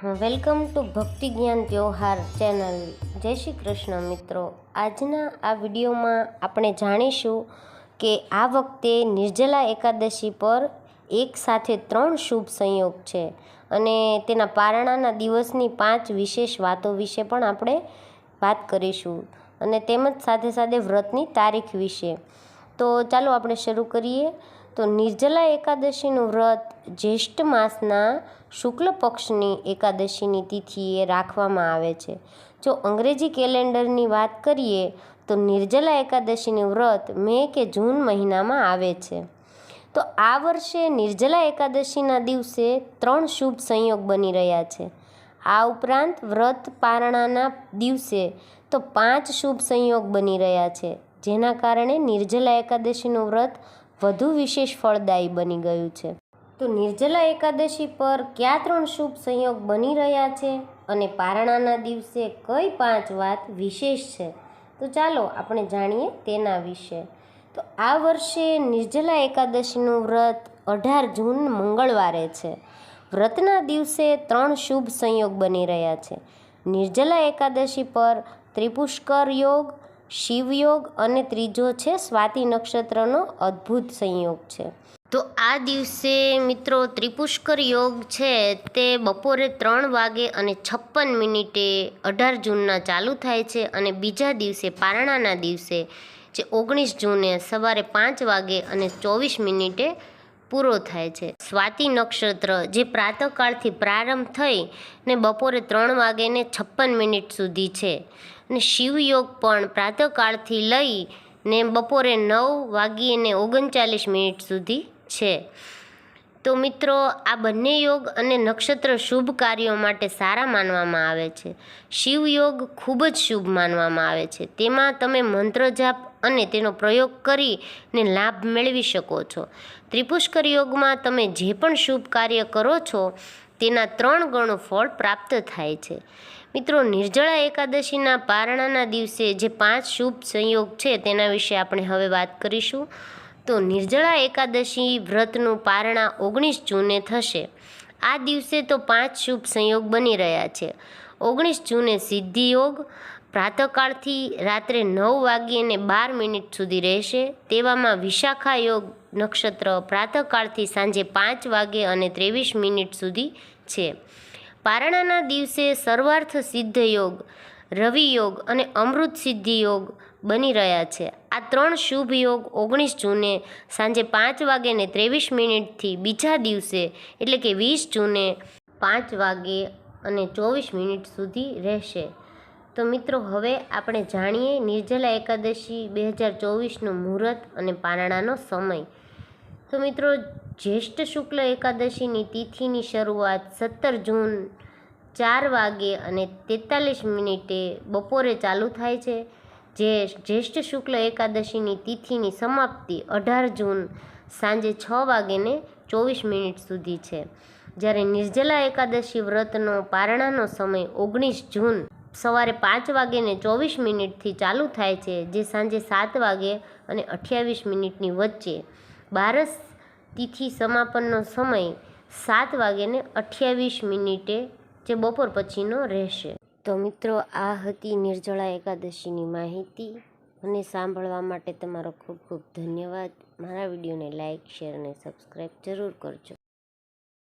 Welcome to ભક્તિ જ્ઞાન ત્યોહાર channel. જય શ્રી કૃષ્ણ મિત્રો. આજના આ વિડીયોમાં આપણે જાણીશું કે આ વખતે નિર્જલા એકાદશી પર એક સાથે ત્રણ શુભ સંયોગ છે અને તેના પારણાના દિવસની પાંચ વિશેષ વાતો વિશે પણ આપણે વાત કરીશું અને તેમજ સાથે સાથે વ્રતની તારીખ વિશે. તો ચાલો આપણે શરૂ કરીએ. તો નિર્જલા એકાદશીનું વ્રત જ્યેષ્ઠ માસના શુક્લ પક્ષની એકાદશીની તિથિએ રાખવામાં આવે છે. જો અંગ્રેજી કેલેન્ડરની વાત કરીએ, તો નિર્જલા એકાદશીનું વ્રત મે કે જૂન મહિનામાં આવે છે. તો આ વર્ષે નિર્જલા એકાદશીના દિવસે ત્રણ શુભ સંયોગ બની રહ્યા છે. આ ઉપરાંત વ્રત પારણાના દિવસે તો પાંચ શુભ સંયોગ બની રહ્યા છે. જેના કારણે નિર્જલા એકાદશીનું વ્રત વધુ વિશેષ ફળદાયી બની ગયું છે. તો નિર્જલા એકાદશી પર કયા ત્રણ શુભ સંયોગ બની રહ્યા છે અને પારણાના દિવસે કઈ પાંચ વાત વિશેષ છે? તો ચાલો આપણે જાણીએ તેના વિશે. તો આ વર્ષે નિર્જલા એકાદશીનું વ્રત અઢાર જૂન મંગળવારે છે. વ્રતના દિવસે ત્રણ શુભ સંયોગ બની રહ્યા છે. નિર્જલા એકાદશી પર ત્રિપુષ્કર યોગ શિવયોગ અને ત્રીજો છે સ્વાતિ નક્ષત્રનો અદ્ભુત સંયોગ છે. તો આ દિવસે મિત્રો ત્રિપુષ્કર યોગ છે તે બપોરે ત્રણ વાગે અને છપ્પન મિનિટે અઢાર જૂનના ચાલુ થાય છે અને બીજા દિવસે પારણાના દિવસે જે ઓગણીસ જૂને સવારે પાંચ વાગે અને ચોવીસ મિનિટે પૂરો થાય છે. સ્વાતિ નક્ષત્ર જે પ્રાતઃકાળથી પ્રારંભ થઈ ને બપોરે ત્રણ વાગે ને છપ્પન મિનિટ સુધી છે. અને શિવયોગ પણ પ્રાતઃકાળથી લઈ ને બપોરે નવ વાગીને ઓગણચાલીસ મિનિટ સુધી છે. તો મિત્રો, આ બંને યોગ અને નક્ષત્ર શુભ કાર્યો માટે સારા માનવામાં આવે છે. શિવયોગ ખૂબ જ શુભ માનવામાં આવે છે. તેમાં તમે મંત્ર જાપ અને તેનો પ્રયોગ કરીને લાભ મેળવી શકો છો. ત્રિપુષ્કર યોગમાં તમે જે પણ શુભ કાર્ય કરો છો તેના ત્રણ ગણું ફળ પ્રાપ્ત થાય છે. મિત્રો, નિર્જળા એકાદશીના પારણાના દિવસે જે પાંચ શુભ સંયોગ છે તેના વિશે આપણે હવે વાત કરીશું. તો નિર્જળા એકાદશી વ્રતનું પારણા ઓગણીસ જૂને થશે. આ દિવસે તો પાંચ શુભ સંયોગ બની રહ્યા છે. ઓગણીસ જૂને સિદ્ધિ યોગ પ્રાતઃકાળથી રાત્રે નવ વાગ્યે બાર મિનિટ સુધી રહેશે. તેવામાં વિશાખા યોગ નક્ષત્ર પ્રાતઃકાળથી સાંજે પાંચ વાગે અને ત્રેવીસ મિનિટ સુધી છે. પારણાના દિવસે સર્વાર્થ સિદ્ધ યોગ, રવિ યોગ અને અમૃત સિદ્ધિ યોગ બની રહ્યા છે. આ ત્રણ શુભ યોગ ઓગણીસ જૂને સાંજે પાંચ વાગે ને ત્રેવીસ મિનિટથી બીજા દિવસે, એટલે કે વીસ જૂને પાંચ વાગે અને ચોવીસ મિનિટ સુધી રહેશે. તો મિત્રો, હવે આપણે જાણીએ નિર્જલા એકાદશી બે હજાર ચોવીસનું મુહૂર્ત અને પારણાનો સમય. તો મિત્રો, જ્યેષ્ઠ શુક્લ એકાદશીની તિથિની શરૂઆત સત્તર જૂન ચાર વાગે અને તેતાલીસ મિનિટે બપોરે ચાલુ થાય છે. જે જ્યેષ્ઠ શુક્લ એકાદશીની તિથિની સમાપ્તિ અઢાર જૂન સાંજે છ વાગેને ચોવીસ મિનિટ સુધી છે. જ્યારે નિર્જલા એકાદશી વ્રતનો પારણાનો સમય ઓગણીસ જૂન સવારે પાંચ વાગ્યે ચોવીસ મિનિટથી ચાલુ થાય છે, જે સાંજે સાત વાગે અને અઠ્યાવીસ મિનિટની વચ્ચે. બારસ તિથિ સમાપનનો સમય સાત વાગ્યે અઠ્યાવીસ મિનિટે, જે બપોર પછીનો રહેશે. તો મિત્રો, આ હતી નિર્જળા એકાદશીની માહિતી. મને સાંભળવા માટે તમારો ખૂબ ખૂબ ધન્યવાદ. મારા વિડીયોને લાઇક શેર અને સબસ્ક્રાઈબ જરૂર કરજો.